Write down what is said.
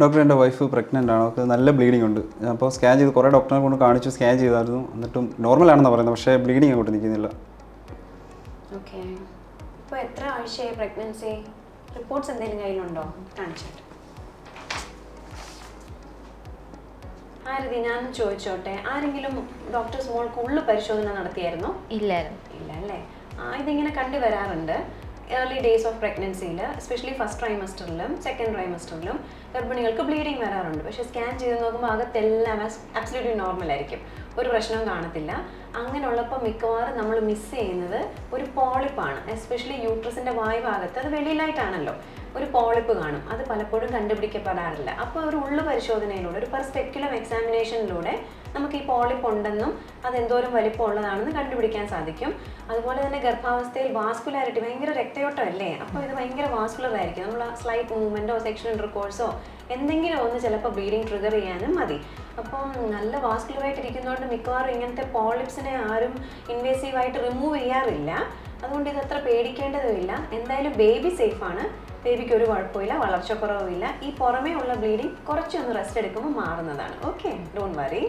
Doctor എന്റെ wife pregnant ആണ്. അവർക്ക് നല്ല ബ്ലീഡിംഗ് ഉണ്ട്. അപ്പോൾ സ്കാൻ ചെയ്ത് കുറേ ഡോക്ടറെ കൊണ്ട് കാണിച്ചു സ്കാൻ ചെയ്തായിരുന്നു. എന്നിട്ടും നോർമൽ ആണെന്ന് പറയുന്നത്. പക്ഷേ ബ്ലീഡിങ് അങ്ങോട്ട് നിൽക്കുന്നില്ല. എത്ര ആഴ്ചയായി പ്രഗ്നൻസി റിപ്പോർട്ട്സ് എന്തെങ്കിലും കയ്യിലുണ്ടോ? കാണിച്ചിട്ട് ആരതി ഞാൻ ചോദിച്ചോട്ടെ. ആരെങ്കിലും ഡോക്ടേഴ്സ് മോൾക്ക് ഉള്ളു പരിശോധന നടത്തിയായിരുന്നോ? ഇല്ലായിരുന്നു. ഇല്ല അല്ലേ ആ, ഇതിങ്ങനെ കണ്ടുവരാറുണ്ട്. ഏർലി ഡേയ്സ് ഓഫ് പ്രഗ്നൻസിയിൽ എസ്പെഷ്യലി ഫസ്റ്റ് ട്രൈമസ്റ്ററിലും സെക്കൻഡ് ട്രൈമസ്റ്ററിലും ഗർഭിണികൾക്ക് ബ്ലീഡിങ് വരാറുണ്ട്. പക്ഷേ സ്കാൻ ചെയ്ത് നോക്കുമ്പോൾ അകത്തെല്ലാം അബ്സല്യൂട്ട്ലി നോർമൽ ആയിരിക്കും. ഒരു പ്രശ്നവും കാണത്തില്ല. അങ്ങനെയുള്ളപ്പോൾ മിക്കവാറും നമ്മൾ മിസ് ചെയ്യുന്നത് ഒരു പോളിപ്പാണ് എസ്പെഷ്യലി യൂട്രസിന്റെ വായുഭാഗത്ത്. അത് വെളിയിലായിട്ടാണല്ലോ ഒരു പോളിപ്പ് കാണും. അത് പലപ്പോഴും കണ്ടുപിടിക്കപ്പെടാറില്ല. അപ്പോൾ ഒരു ഉള്ളു പരിശോധനയിലൂടെ ഒരു പെർസ്പെക്യുലം എക്സാമിനേഷനിലൂടെ നമുക്ക് ഈ പോളിപ്പ് ഉണ്ടെന്നും അത് എന്തോരം വലിപ്പം ഉള്ളതാണെന്ന് കണ്ടുപിടിക്കാൻ സാധിക്കും. അതുപോലെ തന്നെ ഗർഭാവസ്ഥയിൽ വാസ്കുലാരിറ്റി ഭയങ്കര രക്തയോട്ടമല്ലേ? അപ്പോൾ ഇത് ഭയങ്കര വാസ്കുലർ ആയിരിക്കും. നമ്മൾ സ്ലൈറ്റ് മൂവ്മെന്റോ സെക്ഷൻ ഇന്റർകോഴ്സോ എന്തെങ്കിലും ഒന്ന് ചിലപ്പോൾ ബ്ലീഡിങ് ട്രിഗർ ചെയ്യാനും മതി. അപ്പം നല്ല വാസ്കുലറായിട്ട് ഇരിക്കുന്നതുകൊണ്ട് മിക്കവാറും ഇങ്ങനത്തെ പോളിപ്സിനെ ആരും ഇൻവേസീവായിട്ട് റിമൂവ് ചെയ്യാറില്ല. അതുകൊണ്ട് ഇത് അത്ര പേടിക്കേണ്ടതുമില്ല. എന്തായാലും ബേബി സേഫാണ് ബേബിക്ക് ഒരു കുഴപ്പമില്ല വളർച്ച കുറവുമില്ല ഈ പുറമേ ഉള്ള ബ്ലീഡിങ് കുറച്ചൊന്ന് റെസ്റ്റ് എടുക്കുമ്പോൾ മാറുന്നതാണ്. Okay don't worry